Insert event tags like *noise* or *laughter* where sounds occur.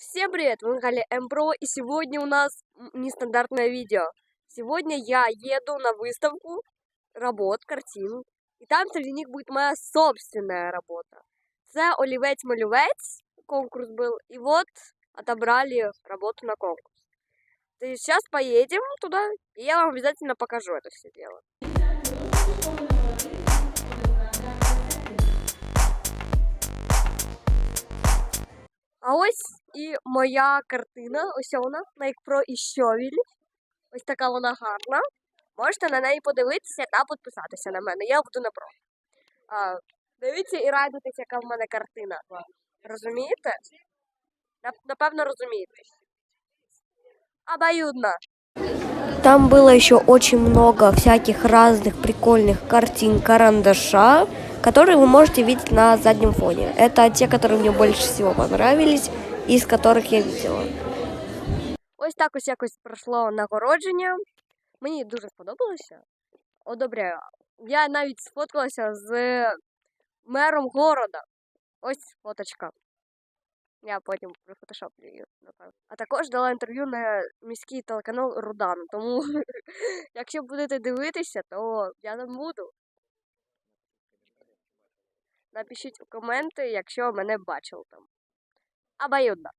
Всем привет, вы на канале Mpro, и сегодня у нас нестандартное видео. Сегодня я еду на выставку работ, картин, и там среди них будет моя собственная работа. Це олівець-малювець, конкурс был, и вот отобрали работу на конкурс. Сейчас поедем туда, и я вам обязательно покажу это все дело. А ось і моя картина, ось вона, на як про і щовіль. Ось така вона гарна. Можете на неї подивитися та підписатися на мене. Я буду не проти. А, дивіться і радуйтесь, яка в мене картина. Розумієте? Нап- Напевно, розумієте. Обоюдно. Там было еще очень много всяких разных прикольных картин карандаша, которые вы можете видеть на заднем фоне. Это те, которые мне больше всего понравились, из которых я видела. Ось так ось якось пройшло нагородження. Мені дуже сподобалося. Одобряю. Я навіть сфоткалася з мером города. Ось фоточка. Я потім прифотошоплю її, напевно. А також дала інтерв'ю на міський телеканал Рудан. Тому, *laughs* якщо будете дивитися, то я там буду. Напишіть у коменти, якщо мене бачили там. Обоюдно.